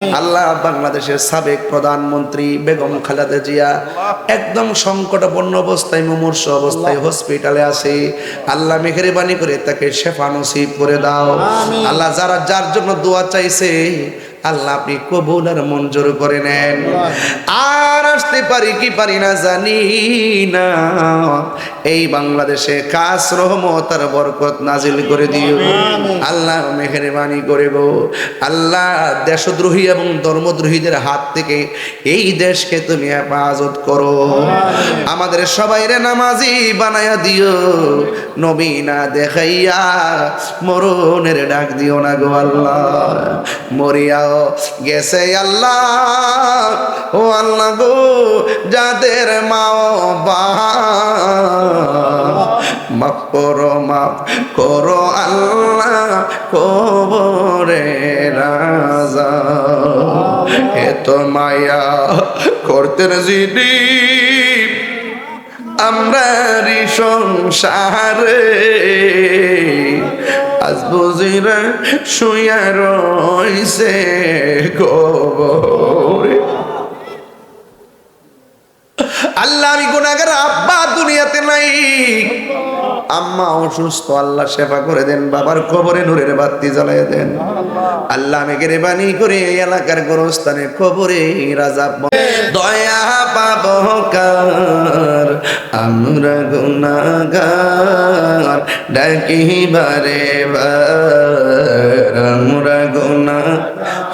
আল্লাহ বাংলাদেশের সাবেক প্রধানমন্ত্রী বেগম খালেদা জিয়া একদম সংকটাপন্ন অবস্থায় মুমূর্ষ অবস্থায় হসপিটালে আসে আল্লাহ মেহরবানি করে তাকে শেফা নসিব করে দাও। আল্লাহ যারা যার জন্য দোয়া চাইছে আল্লাহ আপনি কবুল আর মঞ্জুর করে নেন। আর আসতে পারি কি পারি না জানি না। এই বাংলাদেশে কাজ রহমত আর বরকত নাজিল করে দিও। আল্লাহ মেহরবানি করে গো আল্লাহ দেশদ্রোহী এবং ধর্মদ্রোহীদের হাত থেকে এই দেশকে তুমি হেফাজত করো। আমাদের সবাইরে নামাজি বানায়া দিও। নবীনা দেখাইয়া মরণের ডাক দিও না গো আল্লাহ। মরিয়াও গেছে আল্লাহ। ও আল্লাহ গো, যাদের মাও বা মাফ করো মাফ করো আল্লাহ কবরে রাজা। এত মায়া করতেন জিডি আমরা সংসারে। আজ বুঝিরা শুয়া রইছে কবরে। আল্লাহ, আমি গুনাগার আব্বা দুনিয়াতে নাই। আম্মা অসুস্থ, আল্লাহ সেবা করে দেন, বাবার কবরে নূরের বাতি জ্বালাই দেন। আল্লাহ আমি গেরেবানি করে এই এলাকার গোরস্থানে কবরে রাজা দয়া পাব কার? আমরা গুনাগার ডাকি বারে। আমরা গুনা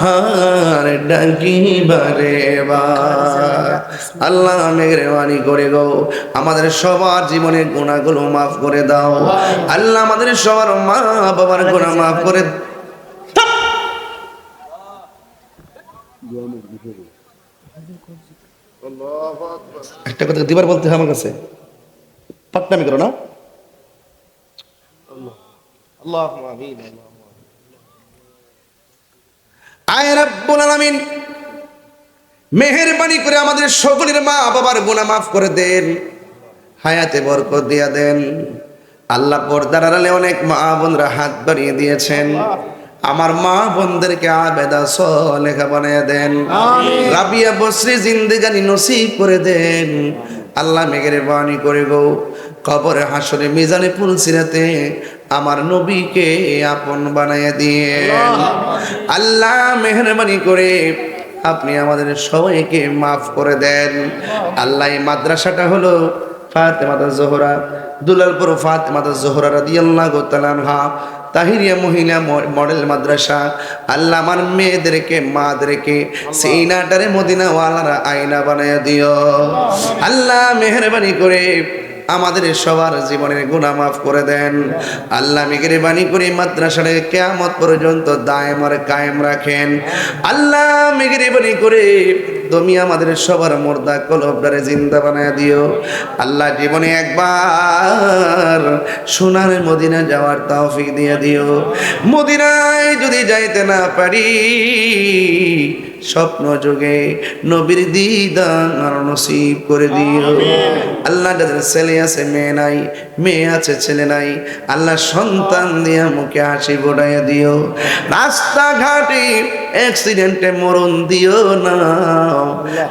হার ডাকি বারে। আল্লাহ মেঘরেওয়ানি করে গো আমাদের সবার জীবনের গুণাগুলো মাফ করে দাও। আল্লাহ আমাদের সবার মা বাবার গুণা মাফ করে একটা কথা দিবার বলতে আমার কাছে। পাটনামি করো না। আয় রাব্বুল আলামিন মেহেরবানি করে আমাদের সকলের মা বাবার গুনাহ মাফ করে দেন। হায়াতে বরকত দিয়া দেন। আল্লাহ পর্দার আড়ালে অনেক মা বোনরা হাত বাড়িয়ে দিয়েছেন। আমার মা বোনদেরকে আবেদা লেখা বানিয়ে দেন। রাবিয়া বসরি জিন্দিগানি নসিব করে দেন। আল্লাহ মেঘের বাণী করে গো কবরে হাসরে মিজানে পুলসিরাতে আমার নবীকে আপন বানাইয়া দিয়ে আল্লাহ। মেহরবানি করে আপনি আমাদের সবাইকে মাফ করে দেন। আল্লাহ। এই মাদ্রাসাটা হলো ফাতেমাতা জোহরা দুলালপুর ফাতেমাতা জোহরা রাদিয়াল্লাহু তাআলা তাহিরিয়া মহিলা মডেল মাদ্রাসা আল্লাহ আমার মেয়েদেরকে, মাদেরকে সেই নাটারে মদিনাওয়ালারা আয়না বানায় দিও। আল্লাহ মেহরবানি করে আমাদের সবার জীবনের গুণা মাফ করে দেন। আল্লাহ মেহরবানি করে, মাদ্রাসারে কেয়ামত পর্যন্ত দায়েম কায়েম রাখেন। আল্লাহ মেহরবানি করে, তুমি আমাদের সবার মোর্দা কলবদারে জিন্দা বানায় দিও। আল্লাহ জীবনে একবার সোনার মদিনা যাওয়ার তৌফিক দিয়ে দিও। মদিনায় যদি যাইতে না পারি স্বপ্ন যুগে নবীর দিদার নসিব করে দিও। আল্লাহ যাদের ছেলে আছে মেয়ে নাই মেয়ে আছে ছেলে নাই আল্লাহ সন্তান দিয়া মুখে হাসি ফোটাইয়া দিও। রাস্তাঘাটে অ্যাক্সিডেন্টে মরণ দিও না।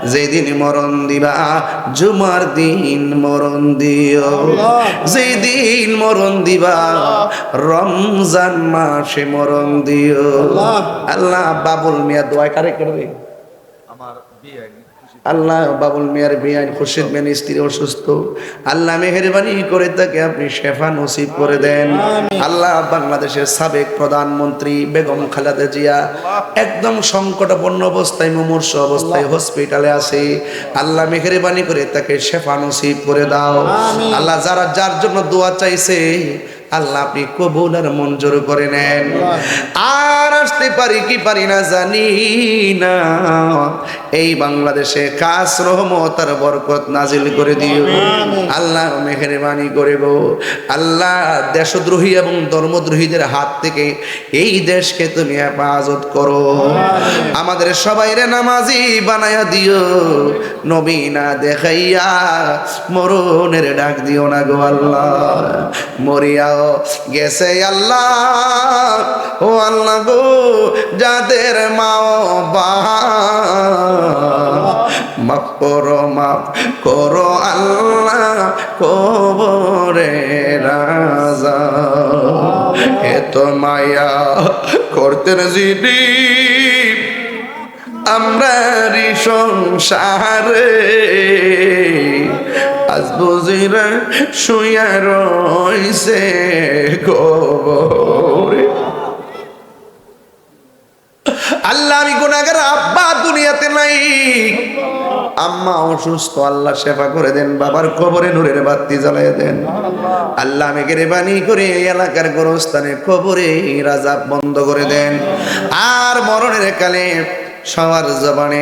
যেদিন মরণ দিবা জুমার দিন মরণ দিও। যেদিন মরণ দিবা রমজান মাসে মরণ দিও। আল্লাহ। বাবুল মিয়া দোয়া কারে করবে আল্লাহ বাবুল মিয়ার বিয়ান খুরশিদ মেন স্ত্রী অসুস্থ। আল্লাহ মেহরবানি করে তাকে আপনি শেফা নসিব করে দেন। আল্লাহ বাংলাদেশের সাবেক প্রধানমন্ত্রী বেগম খালেদা জিয়া একদম সংকটাপন্ন অবস্থায় মুমূর্ষ অবস্থায় হসপিটালে আছে। আল্লাহ মেহরবানি করে তাকে শেফা নসিব করে দাও। আল্লাহ যারা যার জন্য দোয়া চাইছে আল্লাহ আপনি কবুল আর মঞ্জুর করে নেন। আর আসতে পারি কি পারি না জানি না। এই বাংলাদেশে কাজ রহমত আর বরকত নাজিল করে দিও। আল্লাহ মেহরবানি করে গো আল্লাহ দেশদ্রোহী এবং ধর্মদ্রোহীদের হাত থেকে এই দেশকে তুমি হেফাজত করো। আমাদের সবাইরে নামাজি বানায়া দিও। নবীনা দেখাইয়া মরণের ডাক দিও না গো আল্লাহ। মরিয়াও গেছে আল্লাহ। ও আল্লাহ গো, যাদের মাও বা মাফ করো মাফ করো আল্লাহ, কবরে রাজা। এত মায়া করতেন জিডি আমরা সংসারে আজ বুঝিরা শুয়া রইছে কবরে। আল্লাহ, আমি গুনাগার আব্বা দুনিয়াতে নাই। আম্মা অসুস্থ, আল্লাহ সেবা করে দেন, বাবার কবরে নূরের বাতি জ্বালিয়ে দেন। আল্লাহ আমি গেরেবানি করে এই এলাকার গোরস্থানে কবরে রাজা বন্ধ করে দেন। আর মরণের কালে সবার জবানে